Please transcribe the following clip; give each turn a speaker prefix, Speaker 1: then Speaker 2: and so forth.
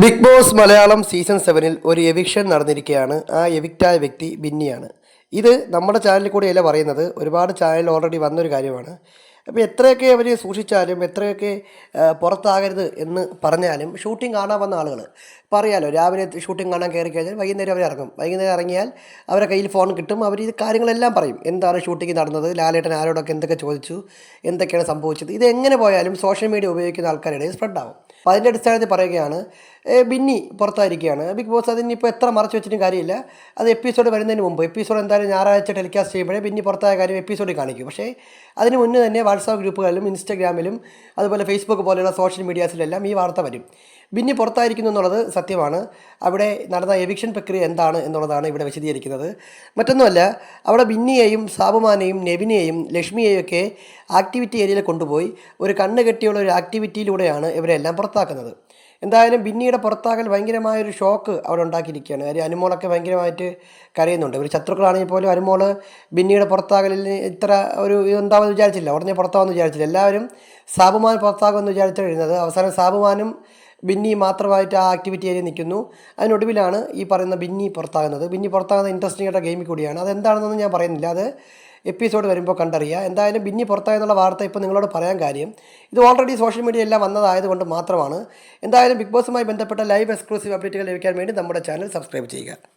Speaker 1: Big boss Malayalam season സെവനിൽ ഒരു eviction നടന്നിരിക്കുകയാണ്. ആ എവിക്റ്റായ വ്യക്തി ബിന്നിയാണ്. ഇത് നമ്മുടെ ചാനലിൽ കൂടിയല്ല പറയുന്നത്. ഒരുപാട് ചാനൽ ഓൾറെഡി വന്നൊരു കാര്യമാണ്. അപ്പോൾ എത്രയൊക്കെ അവർ സൂക്ഷിച്ചാലും എത്രയൊക്കെ പുറത്താകരുത് എന്ന് പറഞ്ഞാലും ഷൂട്ടിംഗ് കാണാൻ വന്ന ആളുകൾ ഇപ്പോൾ അറിയാലോ രാവിലെ ഷൂട്ടിംഗ് കാണാൻ കയറി കഴിഞ്ഞാൽ വൈകുന്നേരം അവർ ഇറങ്ങും. വൈകുന്നേരം ഇറങ്ങിയാൽ അവരുടെ കയ്യിൽ ഫോൺ കിട്ടും. അവർ ഈ കാര്യങ്ങളെല്ലാം പറയും. എന്താണ് ഷൂട്ടിംഗ് നടന്നത്? ലാലേട്ടൻ ആരോടൊക്കെ എന്തൊക്കെ ചോദിച്ചു? എന്തൊക്കെയാണ് സംഭവിച്ചത്? ഇത് എങ്ങനെ പോയാലും സോഷ്യൽ മീഡിയ ഉപയോഗിക്കുന്ന ആൾക്കാരുടെ സ്പ്രെഡ് ആവും. അപ്പോൾ അതിന്റെ അടിസ്ഥാനത്തിൽ പറയുകയാണ് ബിന്നി പുറത്തായിരിക്കുകയാണ്. ബിഗ് ബോസ് അതിനിപ്പോൾ എത്ര മറച്ചു വെച്ചിട്ടും കാര്യമില്ല. അത് എപ്പിസോഡ് വരുന്നതിന് മുമ്പ് എപ്പിസോഡ് എന്തായാലും ഞായറാഴ്ച ടെലികാസ്റ്റ് ചെയ്യുമ്പോഴേ ബിന്നി പുറത്തായ കാര്യം എപ്പിസോഡിൽ കാണിക്കും. പക്ഷേ അതിന് മുന്നേ തന്നെ വാട്സാപ്പ് ഗ്രൂപ്പുകളിലും ഇൻസ്റ്റാഗ്രാമിലും അതുപോലെ ഫേസ്ബുക്ക് പോലെയുള്ള സോഷ്യൽ മീഡിയാസിലെല്ലാം ഈ വാർത്ത വരും. ബിന്നി പുറത്തായിരിക്കുന്നു എന്നുള്ളത് സത്യമാണ്. അവിടെ നടന്ന എവിക്ഷൻ പ്രക്രിയ എന്താണ് എന്നുള്ളതാണ് ഇവിടെ വിശദീകരിക്കുന്നത്. മറ്റൊന്നുമല്ല അവിടെ ബിന്നിയെയും സാബുമാനെയും നെവിനെയും ലക്ഷ്മിയെയും ഒക്കെ ആക്ടിവിറ്റി ഏരിയയിൽ കൊണ്ടുപോയി ഒരു കണ്ണ് കെട്ടിയുള്ള ഒരു ആക്ടിവിറ്റിയിലൂടെയാണ് ഇവരെല്ലാം പുറത്താക്കുന്നത്. എന്തായാലും ബിന്നിയുടെ പുറത്താകൽ ഭയങ്കരമായൊരു ഷോക്ക് അവിടെ ഉണ്ടാക്കിയിരിക്കുകയാണ്. കാര്യം അനുമോളൊക്കെ ഭയങ്കരമായിട്ട് കരയുന്നുണ്ട്. ഒരു ശത്രുക്കളാണെങ്കിൽ പോലും അനുമോൾ ബിന്നിയുടെ പുറത്താകലിൽ ഇത്ര ഒരു ഇതുണ്ടാവുമെന്ന് വിചാരിച്ചില്ല. ഉടനെ പുറത്താവുമെന്ന് വിചാരിച്ചില്ല. എല്ലാവരും സാബുമാൻ പുറത്താകുമെന്ന് വിചാരിച്ചു എഴുതുന്നത്. അവസാനം സാബുമാനും ബിന്നി മാത്രമായിട്ട് ആ ആക്ടിവിറ്റി ഏരിയ നിൽക്കുന്നു. അതിനൊടുവിലാണ് ഈ പറയുന്ന ബിന്നി പുറത്താകുന്നത്. ബിന്നി പുറത്താകുന്ന ഇൻട്രസ്റ്റിംഗ് ആയിട്ട് ഗെയിമിൽ കൂടിയാണ്. അതെന്താണെന്നൊന്നും ഞാൻ പറയുന്നില്ല. അത് എപ്പിസോഡ് വരുമ്പോൾ കണ്ടറിയുക എന്തായാലും ബിന്നി പുറത്തായെന്നുള്ള വാർത്ത ഇപ്പോൾ നിങ്ങളോട് പറയാൻ കാര്യം. ഇത് ഓൾറെഡി സോഷ്യൽ മീഡിയ എല്ലാം വന്നതായതുകൊണ്ട് മാത്രമാണ്. എന്തായാലും ബിഗ് ബോസുമായി ബന്ധപ്പെട്ട ലൈവ് എക്സ്ക്ലൂസീവ് അപ്ഡേറ്റുകൾ ലഭിക്കാൻ വേണ്ടി നമ്മുടെ ചാനൽ സബ്സ്ക്രൈബ് ചെയ്യുക.